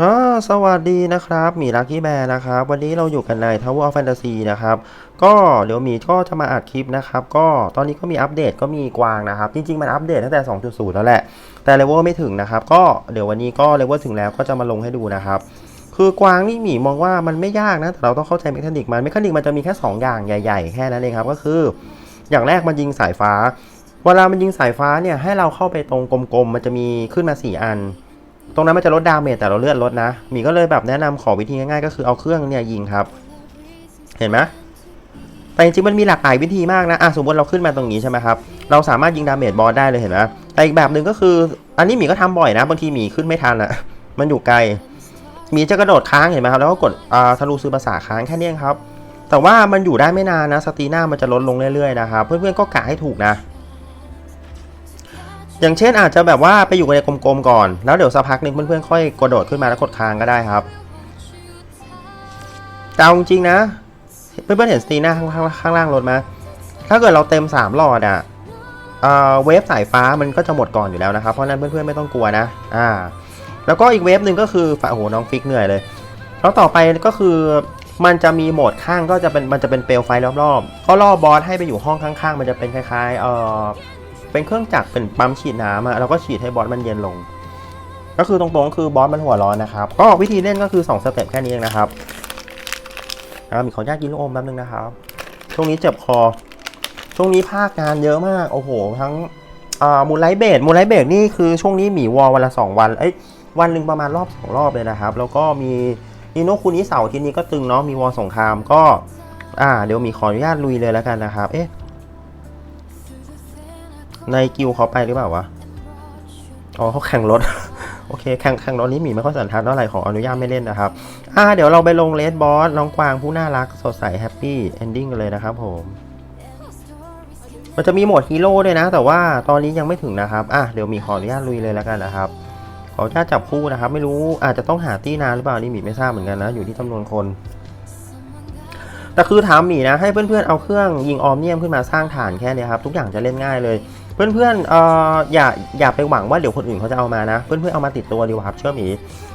อ่าสวัสดีนะครับหมีลักกี้แบร์นะครับ วันนี้เราอยู่กันใน Tower of Fantasy นะครับ ก็เดี๋ยวหมีก็จะมาอัดคลิปนะครับ ก็ตอนนี้ก็มีอัปเดตก็มีกวางนะครับ จริง ๆ มันอัปเดตตั้งแต่ 2.0 แล้วแหละ แต่เลเวลไม่ถึงนะครับ ก็เดี๋ยววันนี้ก็เลเวลถึงแล้วก็จะมาลงให้ดูนะครับ คือกวางนี่หมีมองว่ามันไม่ยากนะ แต่เราต้องเข้าใจเมคานิกมัน เมคานิกมันจะมีแค่ 2 อย่างใหญ่ ๆ แค่นั้นเองครับ ก็คือ อย่างแรกมันยิงสายฟ้า เวลามันยิงสายฟ้าเนี่ยให้เราเข้าไปตรงกลมๆ มันจะมีขึ้นมา 4 อัน ตรงนั้นมันจะลดดาเมจแต่เราเลือดลดนะมีก็เลยแบบแนะนำขอวิธีง่ายๆก็คือเอาเครื่องเนี่ยยิงครับ เห็นไหมแต่จริงๆมันมีหลากหลายวิธีมากนะอะสมมติเราขึ้นมาตรงนี้ใช่ไหมครับเราสามารถยิงดาเมจบอสได้เลยเห็นไหมแต่อีกแบบหนึ่งก็คือ อันนี้หมีก็ทำบ่อยนะบางทีหมีขึ้นไม่ทันอะมันอยู่ไกลหมีจะกระโดดค้างเห็นไหมครับแล้วก็กดอ่าทะลุซื้อภาษาค้างแค่นี้ครับแต่ว่ามันอยู่ได้ไม่นานนะสตีน่ามันจะลดลงเรื่อยๆนะครับเพื่อนๆก็กะให้ถูกนะ อย่างเช่นอาจจะแบบว่าไปอยู่ในกลมๆก่อน แล้วเดี๋ยวสักพักหนึ่งเพื่อนๆค่อยกระโดดขึ้นมาแล้วกดค้างก็ได้ครับแต่เอาจริงๆนะ เพื่อนๆเห็นสตีน่าข้างข้างข้างล่างรถไหมถ้าเกิดเราเต็ม 3 หลอดอะเออเวฟสายฟ้ามันก็จะหมดก่อนอยู่แล้วนะครับ เพราะนั้นเพื่อนๆไม่ต้องกลัวนะ อ่า แล้วก็อีกเวฟหนึ่งก็คือฝ่าโอ้โหน้องฟิกเหนื่อยเลย แล้วต่อไปก็คือมันจะมีโหมดข้างก็จะเป็นมันจะเป็นเปลวไฟรอบๆ ก็ล่อบอสให้ไปอยู่ห้องข้างๆ มันจะเป็นคล้ายๆ เอ่อ เป็นเครื่องจักรเป็นปั๊มฉีดน้ำอะแล้วก็ฉีดให้บอสมันเย็นลง ก็คือตรงๆคือบอสมันหัวร้อนนะครับ ก็วิธีเล่นก็คือ2สเต็ปแค่นี้เองนะครับอ่ามีขออนุญาตกินลูกอมแป๊บนึงนะครับ ช่วงนี้เจ็บคอ ช่วงนี้ภาคงานเยอะมาก โอ้โห ทั้งอ่ามูลไลเบดมูลไลเบดนี่คือช่วงนี้หมีวอลวันละ 2 วัน เอ้ย วันหนึ่งประมาณรอบ 2 รอบเลยนะครับ แล้วก็มีนีโนคูนี้เสาร์ที่นี้ก็ตึงเนาะ มีวอลสงครามก็ อ่า เดี๋ยวมีขออนุญาตลุยเลยแล้วกันนะครับ เอ๊ะ ในกิวเขาไปหรือเปล่าวะ อ๋อเขาแข่งรถ โอเค แข่งแข่งรถนี้หมีไม่ค่อยสันทัดเท่าไหร่ขออนุญาตไม่เล่นนะครับ อ่า เดี๋ยวเราไปลงเลดบอสน้องกวางผู้น่ารักสดใสแฮปปี้เอนดิ้งกันเลยนะครับผม มันจะมีโหมดฮีโร่ด้วยนะ แต่ว่าตอนนี้ยังไม่ถึงนะครับ อะเดี๋ยวหมีขออนุญาตลุยเลยแล้วกันนะครับ ขออนุญาตจับคู่นะครับ ไม่รู้อาจจะต้องหาตี้นานหรือเปล่านี่หมีไม่ทราบเหมือนกันนะ อยู่ที่จำนวนคนแต่คือถามหมีนะให้เพื่อนๆเอาเครื่องยิงออมเนียมขึ้นมาสร้างฐานแค่นี้ครับ ทุกอย่างจะเล่นง่ายเลย เพื่อนๆเอ่ออย่าอย่าไปหวังว่าเดี๋ยวคนอื่นเขาจะเอามานะ เพื่อนๆเอามาติดตัวดีกว่าครับเชื่อหมี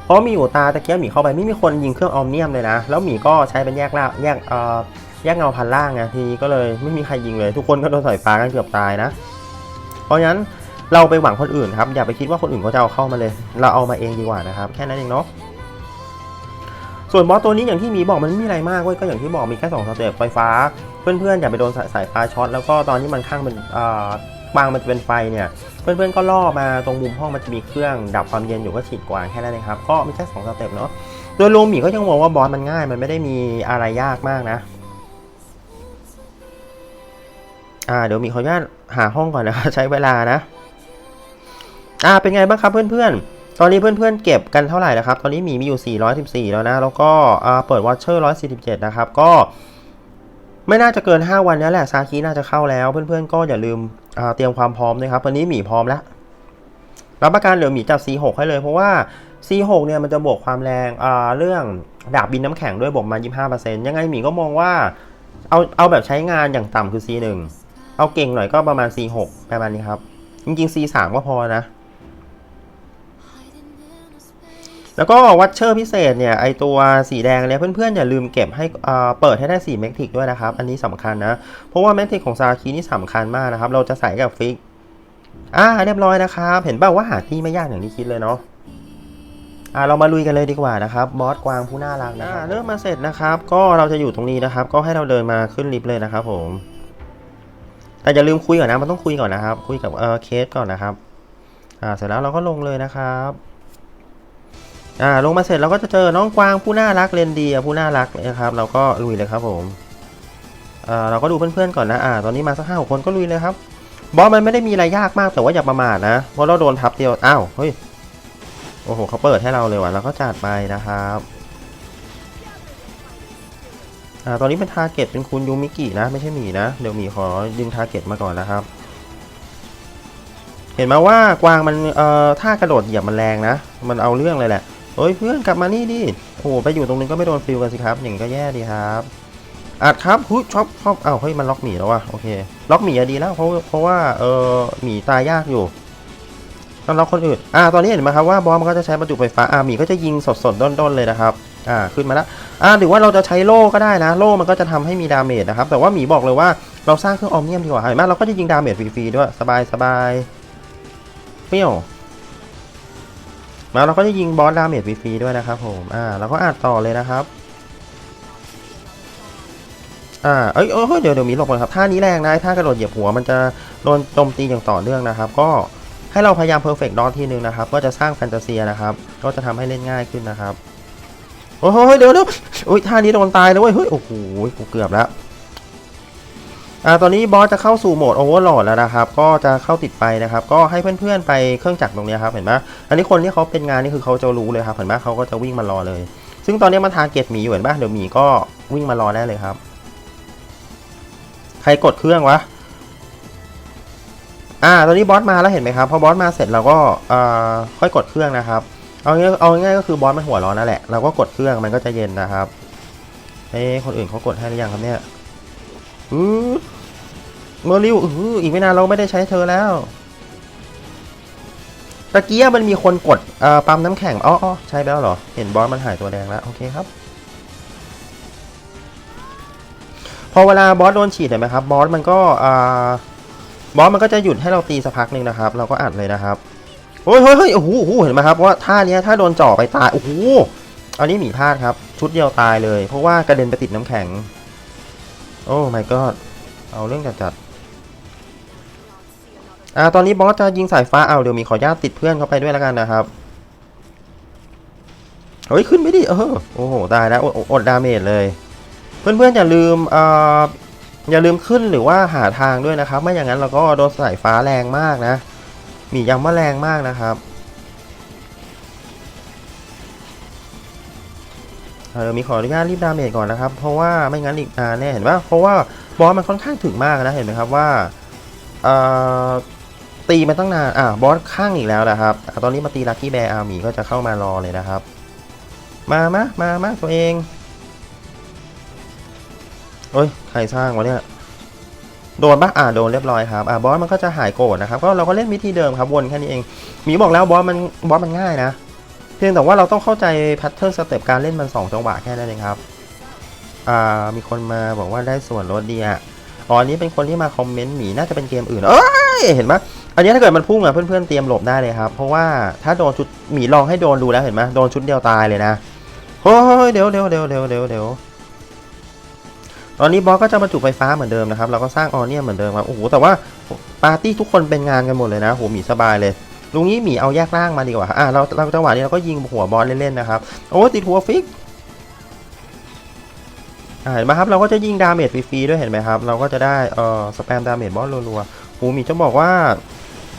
เพราะมีอยู่ตาตะเกียบหมีเข้าไปไม่มีคนยิงเครื่องออมเนียมเลยนะ แล้วหมีก็ใช้เป็นแยกล่าแยกเอ่อแยกเงาพันล่างไงทีนี้ก็เลยไม่มีใครยิงเลย ทุกคนก็โดนสายฟ้ากันเกือบตายนะ เพราะฉะนั้นเราไปหวังคนอื่นครับอย่าไปคิดว่าคนอื่นเขาจะเอาเข้ามาเลย เราเอามาเองดีกว่านะครับ แค่นั้นเองเนาะส่วนบอสตัวนี้อย่างที่หมีบอกมันไม่มีอะไรมากเว้ยก็อย่างที่บอกมีแค่สองสเต็ปไฟฟ้า เพื่อนๆอย่าไปโดนสายสายฟ้าช็อตแล้วก็ตอนที่มันข้างเป็นอ่า บางมันจะเป็นไฟเนี่ยเพื่อนๆก็ล่อมาตรงมุมห้องมันจะมีเครื่องดับความเย็นอยู่ก็ฉีดกวางแค่นั้นเองครับก็มีแค่สองสเต็ปเนาะโดยรวมหมีก็ยังมองว่าบอสมันง่าย มันไม่ได้มีอะไรยากมากนะอ่าเดี๋ยวหมีขออนุญาตหาห้องก่อนนะครับใช้เวลานะอ่าเป็นไงบ้างครับเพื่อนๆตอนนี้เพื่อนๆเก็บกันเท่าไหร่แล้วครับ ตอนนี้หมีมีอยู่ 414 แล้วนะ แล้วก็อ่าเปิดวอชเชอร์ 147 นะครับ ก็ ไม่น่าจะเกิน 5 วันนี้แหละซาคิน่าจะเข้าแล้ว เพื่อนๆก็อย่าลืมเตรียมความพร้อมด้วยครับตอนนี้หมีพร้อมแล้วรับประกันเหลือหมีจับ C6 ให้เลยเพราะว่า C6 เนี่ยมันจะบวกความแรงเรื่องดาบบินน้ำแข็งด้วยบวกมา 25%ยังไงหมีก็มองว่าเอาเอาแบบใช้งานอย่างต่ำคือ C1 เอาเก่งหน่อยก็ประมาณ C6 ประมาณนี้ครับ จริงๆ C3 ก็พอนะ แล้วก็วัชเชอร์พิเศษเนี่ยไอตัวสีแดงเนี่ยเพื่อนๆอย่าลืมเก็บให้อ่าเปิดให้ได้4เมกทิกด้วยนะครับ อันนี้สำคัญนะ เพราะว่าเมกทิกของซาคีนี่สำคัญมากนะครับ เราจะใส่กับฟิกอ่าเรียบร้อยนะครับ เห็นเปล่าว่าหาที่ไม่ยากอย่างที่คิดเลยเนาะอ่าเรามาลุยกันเลยดีกว่านะครับบอสกวางผู้น่ารักนะครับเริ่มมาเสร็จนะครับ ก็เราจะอยู่ตรงนี้นะครับ ก็ให้เราเดินมาขึ้นลิฟต์เลยนะครับ ผม แต่อย่าลืมคุยก่อนนะมันต้องคุยก่อนนะครับ คุยกับเออเคสก่อนนะครับ อ่าเสร็จแล้วเราก็ลงเลยนะครับ อ่าลงมาเสร็จเราก็จะเจอน้องกวางผู้น่ารักเรนเดียผู้น่ารักนะครับเราก็ลุยเลยครับผมอ่าเราก็ดูเพื่อนๆก่อนนะอ่าตอนนี้มาสักห้าหกคนก็ลุยเลยครับบอสมันไม่ได้มีอะไรยากมากแต่ว่าอย่าประมาทนะเพราะเราโดนทับเดียวอ้าวเฮ้ยโอ้โหเขาเปิดให้เราเลยว่ะเราก็จัดไปนะครับอ่าตอนนี้เป็นทาร์เก็ตเป็นคุณยูมิกินะไม่ใช่หมีนะเดี๋ยวหมีขอดึงทาร์เก็ตมาก่อนนะครับ เห็นไหมว่ากวางมันเอ่อท่ากระโดดเหยียบมันแรงนะ มันเอาเรื่องเลยแหละ ฮ้ยเพื่อนกลับมานี่ดิโอ้โหไปอยู่ตรงนึงก็ไม่โดนฟิลกันสิครับอย่างก็แย่ดีครับอัดครับหุ้ยชอบชอบอ้าวเฮ้ยมันล็อกหมีแล้ววะโอเค ล็อกหมีอะดีแล้วเพราะเพราะว่าเออหมีตายยากอยู่ต้องล็อกคนอื่นอ่าตอนนี้เห็นไหมครับว่าบอมันก็จะใช้ประจุไฟฟ้าอ่าหมีก็จะยิงสดสดๆด้นๆเลยนะครับอ่าขึ้นมาแล้วอ่าหรือว่าเราจะใช้โล่ก็ได้นะ โล่มันก็จะทำให้มีดาเมจนะครับแต่ว่าหมีบอกเลยว่าเราสร้างเครื่องออมเนียมดีกว่าเห็นไหมเราก็จะยิงดาเมจฟรีๆด้วยสบายสบายเปรี้ยว มาเราก็จะยิงบอสดาเมจฟรีๆด้วยนะครับผมอ่าเราก็อัดต่อเลยนะครับอ่าเอ้ยเอ้ยเดี๋ยวเดี๋ยวมีหลบก่อนครับท่านี้แรงนะท่ากระโดดเหยียบหัวมันจะโดนโจมตีอย่างต่อเนื่องนะครับ ก็ให้เราพยายามเพอร์เฟกต์ดอททีนึงนะครับ ก็จะสร้างแฟนตาเซียนะครับ ก็จะทำให้เล่นง่ายขึ้นนะครับ โอ้โหเดี๋ยวเดี๋ยวอุ้ยท่านี้โดนตายเลยเว้ยเฮ้ยโอ้โหกูเกือบแล้ว อ่าตอนนี้บอสจะเข้าสู่โหมดโอเวอร์โหลดแล้วนะครับ ก็จะเข้าติดไปนะครับ ก็ให้เพื่อนๆไปเครื่องจักรตรงนี้ครับเห็นไหมอันนี้คนที่เขาเป็นงานนี่คือเขาจะรู้เลยครับเห็นไหมเขาก็จะวิ่งมารอเลย ซึ่งตอนนี้มันทาร์เก็ตหมีอยู่เห็นปะเดี๋ยวหมีก็วิ่งมารอได้เลยครับ ใครกดเครื่องวะอ่าตอนนี้บอสมาแล้วเห็นไหมครับพอบอสมาเสร็จเราก็อ่าค่อยกดเครื่องนะครับเอาง่ายเอาง่ายก็คือบอสมันหัวร้อนนั่นแหละเราก็กดเครื่องมันก็จะเย็นนะครับเอ้คนอื่นเขากดให้หรือยังครับเนี่ย อือเมอริวอืออีกไม่นานเราไม่ได้ใช้เธอแล้วตะเกียมันมีคนกดเอ่อปั๊มน้ำแข็งอ๋อใช่แล้วเหรอ เห็นบอสมันหายตัวแดงแล้ว โอเคครับ พอเวลาบอสโดนฉีดเห็นไหมครับ บอสมันก็อ่าบอสมันก็จะหยุดให้เราตีสักพักหนึ่งนะครับ เราก็อัดเลยนะครับโอ้ยเฮ้ยเฮ้ยโอ้โหเห็นไหมครับว่าท่าเนี้ยถ้าโดนจ่อไปตาย โอ้โหอันนี้หมีพลาดครับ ชุดเดียวตายเลย เพราะว่ากระเด็นไปติดน้ำแข็ง โอ้ my god เอาเรื่องจัดจัดอ่าตอนนี้บอสจะยิงสายฟ้าเอาเดี๋ยวมีขออนุญาตติดเพื่อนเข้าไปด้วยแล้วกันนะครับเฮ้ยขึ้นไม่ดิเออโอ้โหตายแล้วอดดาเมจเลย เพื่อนๆอย่าลืมอ่ออย่าลืมขึ้นหรือว่าหาทางด้วยนะครับ ไม่อย่างนั้นเราก็โดนสายฟ้าแรงมากนะ มีย้ำว่าแรงมากนะครับ เออมีขออนุญาตรีบดาเมจก่อนนะครับ เพราะว่าไม่งั้นอีกนานแน่เห็นปะเพราะว่าบอสมันค่อนข้างถึงมากนะเห็นไหมครับว่าตีมาตั้งนานอะบอสข้างอีกแล้วนะครับอตอนนี้มาตีลักกี้แบร์อาร์มีก็จะเข้ามารอเลยนะครับ มามามามาตัวเองโอ้ยใครสร้างวะเนี่ยโดนปะอ่าโดนเรียบร้อยครับอ่าบอสมันก็จะหายโกรธนะครับก็เราก็เล่นวิธีเดิมครับวนแค่นี้เอง มีบอกแล้วบอสมันบอสมันง่ายนะ พียงแต่ว่าเราต้องเข้าใจแพทเทิร์นสเต็ปการเล่นมัน 2 จังหวะแค่นั้นเองครับ อ่า มีคนมาบอกว่าได้ส่วนลดดีอะอ๋ออันนี้เป็นคนที่มาคอมเมนต์หมีน่าจะเป็นเกมอื่น เอ้ย เห็นไหมอันนี้ถ้าเกิดมันพุ่งอะเพื่อนๆเตรียมหลบได้เลยครับ เพราะว่าถ้าโดนชุดหมีลองให้โดนดูแล้วเห็นไหมโดนชุดเดียวตายเลยนะเฮ้ยเดี๋ยวเดี๋ยวเดี๋ยวเดี๋ยวเดี๋ยวเดี๋ยวตอนนี้บอสก็จะบรรจุไฟฟ้าเหมือนเดิมนะครับ เราก็สร้างออเนียเหมือนเดิมครับ โอ้โห แต่ว่าปาร์ตี้ทุกคนเป็นงานกันหมดเลยนะโหหมีสบายเลย ลุงนี้หมีเอาแยกร่างมาดีกว่าอะเราเราจังหวะนี้เราก็ยิงหัวบอสเล่นๆนะครับ โอ้ติดหัวฟิกอ่าเห็นไหมครับเราก็จะยิงดาเมจฟรีๆด้วยเห็นไหมครับ เราก็จะได้เอ่อสแปมดาเมจบอสรัวๆหหมีจะบอกว่า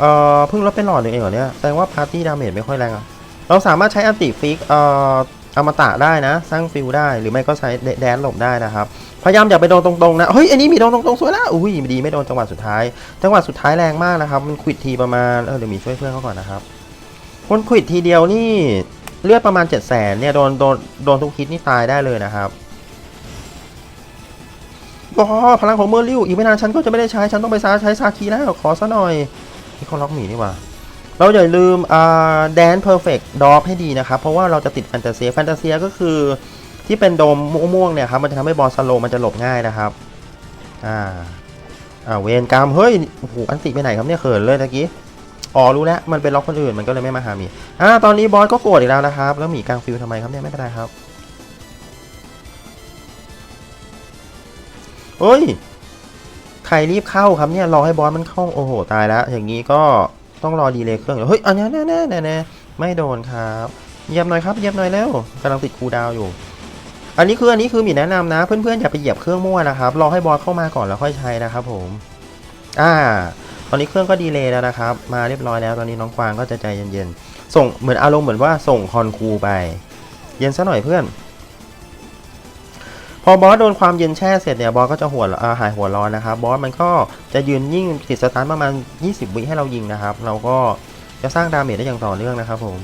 เอ่อเพิ่งลดเป็นหลอดหนึ่งเองเหรอเนี่ยแสดงว่าปาร์ตี้ดาเมจไม่ค่อยแรงอะเราสามารถใช้อันติฟิกเอ่ออมตะได้นะ สร้างฟิลได้หรือไม่ก็ใช้แดนหลบได้นะครับ พยายามอย่าไปโดนตรงๆนะ เฮ้ย อันนี้มีโดนตรงๆสวยแล้วอุ้ยดีไม่โดนจังหวะสุดท้าย จังหวะสุดท้ายแรงมากนะครับ มันควิดทีประมาณ เออเดี๋ยวมีช่วยเพื่อนเขาก่อนนะครับ คนควิดทีเดียวนี่เลือดประมาณ7 0 0 0 0นเนี่ยโดนโดนโดนทุกฮิตนี่ตายได้เลยนะครับก็พลังของเมอร์ลิวอีกไม่นานฉันก็จะไม่ได้ใช้ ฉันต้องไปซาใช้ซาคีแล้ว ขอซะหน่อยนี่เขาล็อกหมีนี่ว่าเราอย่าลืมอ่าแดนเพอร์เฟกต์ดอฟให้ดีนะครับ เพราะว่าเราจะติดแฟนตาเซียแฟนตาเซียก็คือ ที่เป็นโดมม่วงๆเนี่ยครับมันจะทำให้บอลสโลมันจะหลบง่ายนะครับอ่าอ่าเวนกรรมเฮ้ยโอ้โหอันติไปไหนครับเนี่ยเขินเลยตะกี้อ๋อรู้แล้วมันเป็นล็อกคนอื่นมันก็เลยไม่มาหามีอ่าตอนนี้บอสก็โกรธอีกแล้วนะครับ แล้วหมีกลางฟิวทำไมครับเนี่ยไม่เป็นไรครับเฮ้ยใครรีบเข้าครับเนี่ยรอให้บอสมันเข้าโอ้โหตายแล้ว อย่างนี้ก็ต้องรอดีเลยเครื่องเฮ้ยอันนี้แน่แน่แน่แน่ไม่โดนครับเยียบหน่อยครับเยียบหน่อยแล้วกำลังติดคูดาวอยู่ อันนี้คืออันนี้คือมีแนะนำนะ เพื่อนๆอย่าไปเหยียบเครื่องมั่วนะครับรอให้บอสเข้ามาก่อนแล้วค่อยใช้นะครับผม อ่า ตอนนี้เครื่องก็ดีเลย์แล้วนะครับ มาเรียบร้อยแล้ว ตอนนี้น้องกวางก็จะใจเย็นๆส่งเหมือนอารมณ์เหมือนว่าส่งคอนคูไป เย็นซะหน่อยเพื่อน พอบอสโดนความเย็นแช่เสร็จเนี่ยบอสก็จะหัวาหายหัวร้อนนะครับบอสมันก็จะยืนยิ่งติดสตาร์ทประมาณ 20 วิให้เรายิงนะครับ เราก็จะสร้างดาเมจได้อย่างต่อเนื่องนะครับผม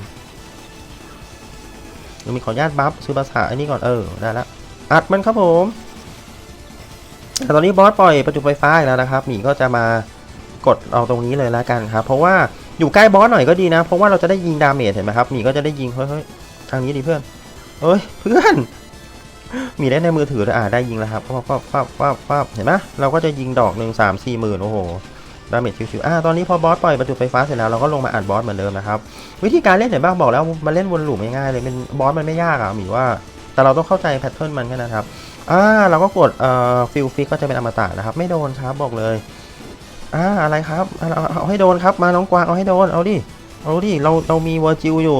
เรามีขออนุญาตบัฟซื้อภาษาอันนี้ก่อนเออได้ละอัดมันครับผมแต่ตอนนี้บอสปล่อยประจุไฟฟ้าอีกแล้วนะครับหมีก็จะมากดเอาตรงนี้เลยแล้วกันครับ เพราะว่าอยู่ใกล้บอสหน่อยก็ดีนะ เพราะว่าเราจะได้ยิงดาเมจเห็นไหมครับหมีก็จะได้ยิงเฮ้ยทางนี้ดิเพื่อนเฮ้ยเพื่อนมีได้ในมือถือด้วยอ่าได้ยิงแล้วครับปั๊บปั๊บปั๊บปั๊บปั๊บเห็นไหมเราก็จะยิงดอกหนึ่งสามสี่หมื่นโอ้โห ดาเมจชิวๆอ่าตอนนี้พอบอสปล่อยประจุไฟฟ้าเสร็จแล้วเราก็ลงมาอัดบอสเหมือนเดิมนะครับ วิธีการเล่นเห็นบ้างบอกแล้วมาเล่นวนลูปง่ายๆเลยเป็นบอสมันไม่ยากอะหมีว่า แต่เราต้องเข้าใจแพทเทิร์นมันแค่นั้นครับอ่าเราก็กดเอ่อฟิลฟิกก็จะเป็นอมตะนะครับ ไม่โดนครับบอกเลยอ่าอะไรครับเอาเอาเอาให้โดนครับมาน้องกวางเอาให้โดนเอาดิเอาดิเราเรามีวอร์จิวอยู่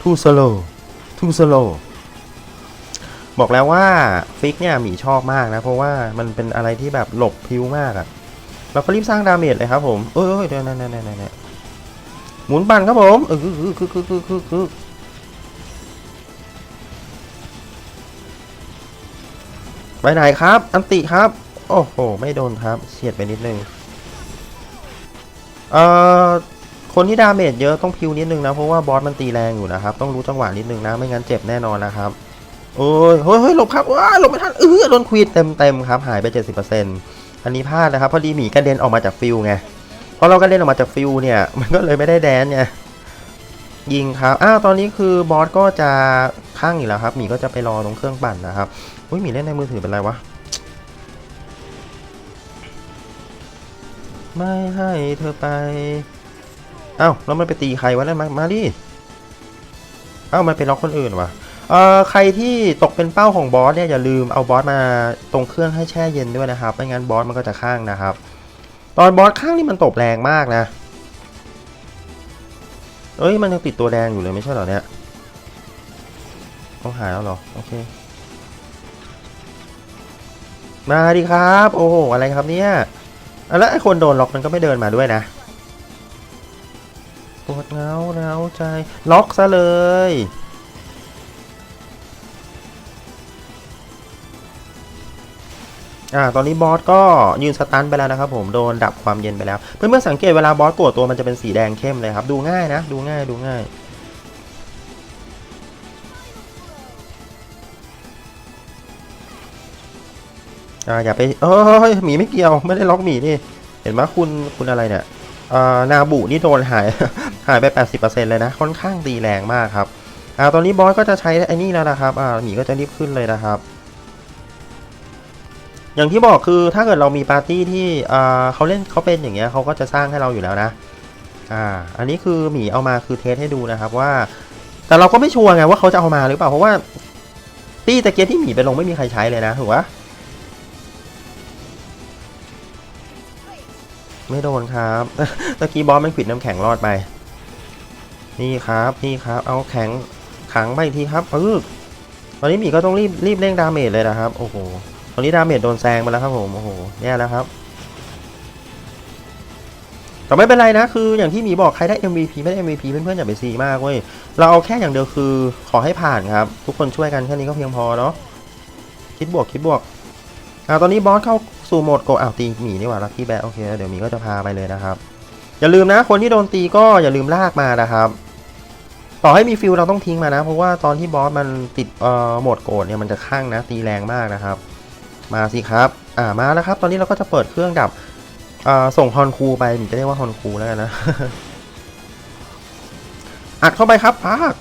too slow too slow บอกแล้วว่าฟิกเนี่ยหมีชอบมากนะ เพราะว่ามันเป็นอะไรที่แบบหลบพิวมากอะ เราก็รีบสร้างดาเมจเลยครับผมเอ้ยเดี๋ยวนั่นนั่นนั่นหมุนปั่นครับผมเออคือคือคือคือคือคือไปไหนครับ อันติครับ โอ้โห ไม่โดนครับเฉียดไปนิดนึง เอ่อ คนที่ดาเมจเยอะต้องพิวนิดนึงนะ เพราะว่าบอสมันตีแรงอยู่นะครับ ต้องรู้จังหวะนิดนึงนะ ไม่งั้นเจ็บแน่นอนนะครับ โอ้ยเฮ้ยเฮ้ยหลบครับว้าหลบไม่ทัน เออโดนควีดเต็มเต็มครับ หายไป 70%อันต์ อันนี้พลาดนะครับพอดีหมีกระเด็นออกมาจากฟิลไงพอเรากระเด็นออกมาจากฟิลเนี่ย มันก็เลยไม่ได้แดนไงยิงครับอ้าวตอนนี้คือบอสก็จะข้างอีกแล้วครับหมีก็จะไปรอตรงเครื่องปั่นนะครับอุ้ยหมีเล่นในมือถือเป็นไรวะไม่ให้เธอไปอ้าวแล้วมันไปตีใครวะนั่นมามาดิอ้าวมันไปล็อกคนอื่นวะ เอ่อใครที่ตกเป็นเป้าของบอสเนี่ยอย่าลืมเอาบอสมาตรงเครื่องให้แช่เย็นด้วยนะครับไม่งั้นบอสมันก็จะข้างนะครับ ตอนบอสข้างนี่มันตบแรงมากนะเอ้ยมันยังติดตัวแดงอยู่เลยไม่ใช่เหรอเนี่ยต้องหายแล้วเหรอโอเคมาดิครับ โอ้โหอะไรครับเนี่ยอะแล้วไอ้คนโดนล็อกมันก็ไม่เดินมาด้วยนะปวดเงาเงาใจล็อกซะเลย อ่าตอนนี้บอสก็ยืนสตันไปแล้วนะครับผมโดนดับความเย็นไปแล้ว เพื่อนๆสังเกตเวลาบอสกรธตัวมันจะเป็นสีแดงเข้มเลยครับ ดูง่ายนะ ดูง่ายดูง่ายอ่าอย่าไปเอ้ยหมีไม่เกี่ยวไม่ได้ล็อกหมีนี่ เห็นไหมคุณคุณอะไรเนี่ยอ่านาบุนี่โดนหายหายไป 80%เลยนะ ค่อนข้างตีแรงมากครับอ่าตอนนี้บอสก็จะใช้ไอ้นี่แล้วนะครับอ่าหมีก็จะรีบขึ้นเลยนะครับ อย่างที่บอกคือถ้าเกิดเรามีปาร์ตี้ที่เขาเล่นเขาเป็นอย่างเงี้ยเขาก็จะสร้างให้เราอยู่แล้วนะอ่าอันนี้คือหมีเอามาคือเทสให้ดูนะครับว่า แต่เราก็ไม่ชัวร์ไงว่าเขาจะเอามาหรือเปล่าเพราะว่าตี้ตะเกียที่หมีไปลงไม่มีใครใช้เลยนะถูกปะไม่โดนครับตะกี้บอสมันขิดน้ำแข็งรอดไป นี่ครับนี่ครับ เอาแข็งขังไปอีกทีครับปึ๊บตอนนี้หมีก็ต้องรีบรีบเร่งดาเมจเลยนะครับ โอ้โห ตอนนี้ดาเมจโดนแซงไปแล้วครับผม โอ้โหแย่แล้วครับ แต่ไม่เป็นไรนะ คืออย่างที่หมีบอกใครได้ MVP ไม่ได้ MVP เพื่อนๆอย่าไปซีมากเว้ย เราเอาแค่อย่างเดียวคือขอให้ผ่านครับ ทุกคนช่วยกันแค่นี้ก็เพียงพอเนาะ คิดบวกคิดบวกอ่าตอนนี้บอสเข้าสู่โหมดโกอ้าวตีหมีนี่หว่าลักกี้แบโอเค เดี๋ยวหมีก็จะพาไปเลยนะครับ อย่าลืมนะ คนที่โดนตีก็อย่าลืมลากมานะครับต่อให้มีฟิลเราต้องทิ้งมานะ เพราะว่าตอนที่บอสมันติดเอ่อโหมดโกรธเนี่ยมันจะข้างนะตีแรงมากนะครับ มาสิครับ อ่ามาแล้วครับ ตอนนี้เราก็จะเปิดเครื่องดับอ่าส่งฮอนคูไปหมีจะเรียกว่าฮอนคูแล้วกันนะ อัดเข้าไปครับพาก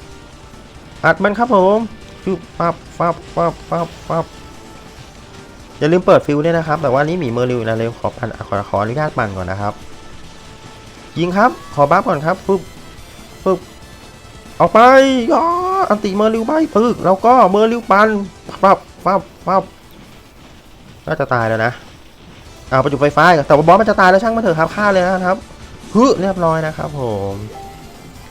อัดมันครับผมชุบปั๊บปั๊บปั๊บปั๊บปั๊บอย่าลืมเปิดฟิลด้วยนะครับ แต่ว่านี่หมีเมอร์ลิวนะเลยขอพันขอขออนุญาตปั่นก่อนนะครับ ยิงครับ ขอบัฟก่อนครับปึ๊บปึ๊บเอาไปย่ออันติเมอร์ลิวไปปึ๊กแล้วก็เมอร์ลิวปันปั๊บปั๊บปั๊บ น่าจะตายแล้วนะเอาประจุไฟฟ้าแต่ว่าบอสมันจะตายแล้วช่างมันเถอะครับฆ่าเลยนะครับฮึเรียบร้อยนะครับผม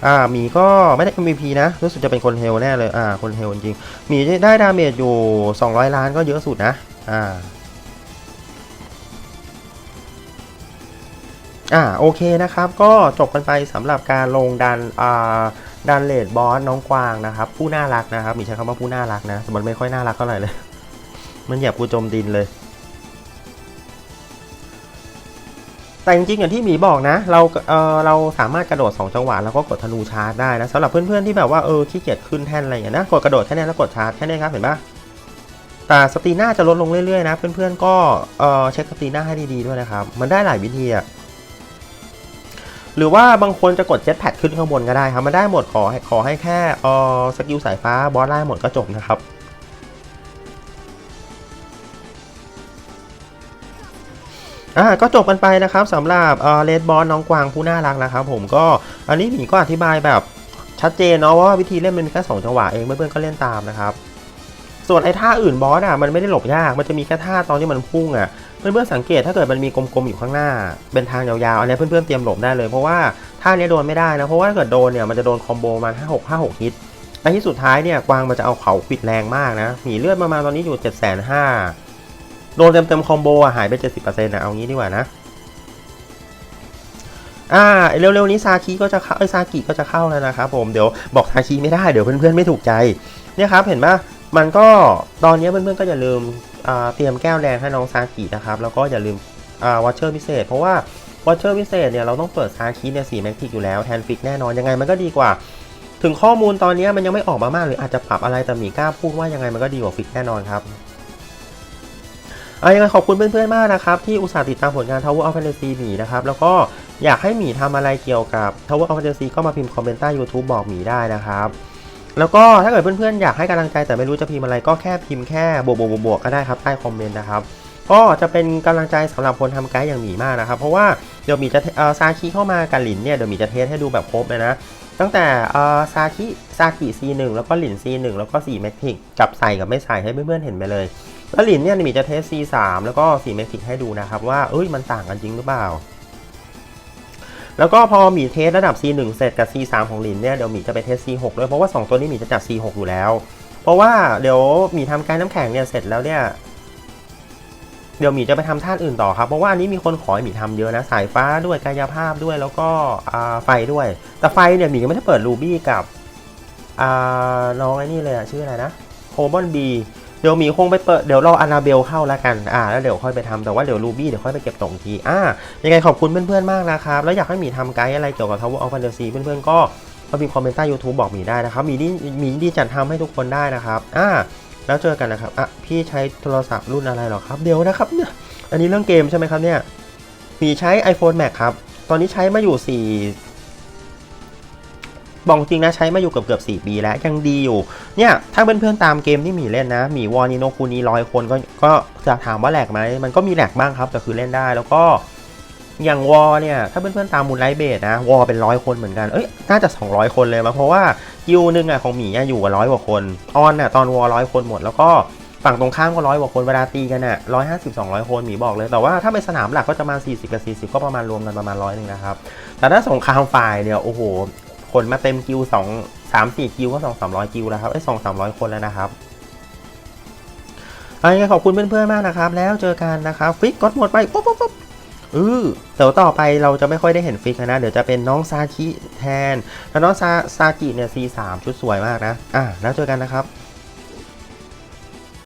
อ่าหมีก็ไม่ได้ MVP นะรู้สึกจะเป็นคนเฮลแน่เลยอ่าคนเฮลจริงหมีได้ดาเมจอยู่ 200 ล้านก็เยอะสุดนะอ่าอ่าโอเคนะครับก็จบกันไปสำหรับการลงดันอ่าดันเลดบอสน้องกวางนะครับผู้น่ารักนะครับมีใช้คำว่าผู้น่ารักนะแต่มันไม่ค่อยน่ารักเท่าไหร่เลย มันหยียบกูจมดินเลย แต่จริงๆอย่างที่หมีบอกนะ เราเออเราสามารถกระโดด 2 จังหวะแล้วก็กดธนูชาร์จได้นะสำหรับเพื่อนๆที่แบบว่าเออขี้เกียจขึ้นแท่นอะไรอย่างเงี้ยนะกดกระโดดแค่นี้แล้วกดชาร์จแค่นี้ครับเห็นปะแต่สตีน่าจะลดลงเรื่อยๆนะ เพื่อนๆก็เออเช็คสตีน่าให้ดีๆด้วยนะครับ มันได้หลายวิธีอะหรือว่าบางคนจะกดเจ็ตแพดขึ้นข้างบนก็ได้ครับมันได้หมดขอขอให้แค่เออสกิลสายฟ้าบอสไล่หมดก็จบนะครับ อ่าก็จบกันไปนะครับสำหรับเออเลดบอสน้องกวางผู้น่ารักนะครับผมก็อันนี้หมีก็อธิบายแบบชัดเจนเนาะว่าวิธีเล่นมันมีแค่สองจังหวะเองเพื่อนๆก็เล่นตามนะครับส่วนไอ้ท่าอื่นบอสอะมันไม่ได้หลบยากมันจะมีแค่ท่าตอนที่มันพุ่งอะเพื่อนๆสังเกตถ้าเกิดมันมีกลมๆอยู่ข้างหน้า เป็นทางยาวๆอันนี้เพื่อนๆเตรียมหลบได้เลยเพราะว่าท่านี้โดนไม่ได้นะเพราะว่าถ้าเกิดโดนเนี่ยมันจะโดนคอมโบมาห้าหกห้าหกฮิตไอ้ที่สุดท้ายเนี่ยกวางมันจะเอาเขาปิดแรงมากนะหมีเลือดประมาณตอนนี้อยู่เจ็ดแสนห้า โดนเต็มๆคอมโบอะหายไปเจ็ดสิบเปอร์เซ็นต์นะเอางี้ดีกว่านะ อ่าเร็วๆนี้ซาคิก็จะเข้าไอ้ซากิก็จะเข้าแล้วนะครับผมเดี๋ยวบอกซาคิไม่ได้เดี๋ยวเพื่อนๆไม่ถูกใจเนี่ยครับเห็นปะมันก็ตอนนี้เพื่อนๆก็อย่าลืมเตรียมแก้วแดงให้น้องซากินะครับแล้วก็อย่าลืมวอชเชอร์พิเศษ เพราะว่าวอชเชอร์พิเศษเนี่ยเราต้องเปิดซาคิเนี่ยสี่แมกติกอยู่แล้วแทนฟิกแน่นอนยังไงมันก็ดีกว่าถึงข้อมูลตอนนี้มันยังไม่ออกมามากหรืออาจจะปรับอะไรแต่หมีกล้าพูดว่ายังไงมันก็ดีกว่าฟิกแน่นอนครับ เอายังไงขอบคุณเพื่อนๆมากนะครับ ที่อุตส่าห์ติดตามผลงาน Tower of Fantasy หมีนะครับ แล้วก็อยากให้หมีทำอะไรเกี่ยวกับ Tower of Fantasy ก็มาพิมพ์คอมเมนต์ใต้ YouTube บอกหมีได้นะครับแล้วก็ถ้าเกิดเพื่อนๆอยากให้กำลังใจแต่ไม่รู้จะพิมพ์อะไรก็แค่พิมพ์แค่บวกบวกบวกก็ได้ครับใต้คอมเมนต์นะครับก็จะเป็นกำลังใจสำหรับคนทำไกด์อย่างหมีมากนะครับ เพราะว่าเดี๋ยวหมีจะเออซาคิเข้ามากับหลินเนี่ยเดี๋ยวหมีจะเทสให้ดูแบบครบเลยนะ ตั้งแต่อซาคิซากิ C1 แล้วก็หลิน C1 แล้วก็4แมกทิกจับใส่กับไม่ใส่ให้เพื่อนๆเห็นไปเลย แล้วหลินเนี่ยหมีจะเทส C3 แล้วก็4แมกทิกให้ดูนะครับว่าเอ้ยมันต่างกันจริงหรือเปล่า แล้วก็พอหมีเทสระดับ C1 เสร็จกับ C3 ของหลินเนี่ยเดี๋ยวหมีจะไปเทส C6 ด้วยเพราะว่า 2 ตัวนี้หมีจะจับ C6 อยู่แล้ว เพราะว่าเดี๋ยวหมีทำการน้ำแข็งเนี่ยเสร็จแล้วเนี่ยเดี๋ยวหมีจะไปทำท่านอื่นต่อครับเพราะว่าอันนี้มีคนขอให้หมีทำเยอะนะสายฟ้าด้วยกายภาพด้วยแล้วก็ไฟด้วย แต่ไฟเนี่ยหมียังไม่ได้เปิดรูบี้กับน้องไอ้นี่เลยอะชื่ออะไรนะโคบอนบี เดี๋ยวหมีคงไปเปิดเดี๋ยวรออานาเบลเข้าแล้วกันอ่าแล้วเดี๋ยวค่อยไปทำแต่ว่าเดี๋ยวรูบี้เดี๋ยวค่อยไปเก็บส่งทีอ่ายังไงขอบคุณเพื่อนๆมากนะครับแล้วอยากให้หมีทำไกด์อะไรเกี่ยวกับ Tower of Fantasy เพื่อนๆก็มาพิมพ์คอมเมนต์ใต้ YouTube บอกหมีได้นะครับหมีนี่หมีดีจัดทำให้ทุกคนได้นะครับอ่าแล้วเจอกันนะครับอะพี่ใช้โทรศัพท์รุ่นอะไรหรอครับเดี๋ยวนะครับเนี่ยอันนี้เรื่องเกมใช่ไหมครับเนี่ยหมีใช้ iPhone Max ครับตอนนี้ใช้มาอยู่4 บอกจริงนะใช้มาอยู่เกือบเกือบ4ปีแล้วยังดีอยู่เนี่ยถ้าเพื่อนๆตามเกมที่หมีเล่นนะหมีวอนิโนคูนีร้อยคนก็ก็จะถามว่าแหลกไหมมันก็มีแหลกบ้างครับแต่คือเล่นได้แล้วก็อย่างวอเนี่ยถ้าเพื่อนๆตามมูลไลท์เบสนะวอเป็นร้อยคนเหมือนกันเอ้ยน่าจะ 200 คนเลยมั้งเพราะว่ากิวหนึ่งอะของหมีอะอยู่กับร้อยกว่าคนออนน่ะตอนวอร้อยคนหมดแล้วก็ฝั่งตรงข้ามก็ร้อยกว่าคนเวลาตีกันอะร้อยห้าสิบสองร้อยคนหมีบอกเลยแต่ว่าถ้าเป็นสนามหลักก็จะมาสี่สิบกับสี่สิบก็ประมาณรวมกันประมาณร้อยหนึ่งนะครับแต่ถ้าสงครามฝ่ายเนี่ยโอ้โห คนมาเต็มกิวสองสามสี่กิวก็สองสามร้อยกิวแล้วครับไอ้สองสามร้อยคนแล้วนะครับเอางไงขอบคุณเพื่อนๆมากนะครับ แล้วเจอกันนะครับฟิกกดหมดไปปุ๊บปุ๊บปุ๊บเออเดี๋ยวต่อไปเราจะไม่ค่อยได้เห็นฟิกนะ เดี๋ยวจะเป็นน้องซาคิแทนแล้วน้องซาซากิเนี่ยซีสามชุดสวยมากนะ อะแล้วเจอกันนะครับ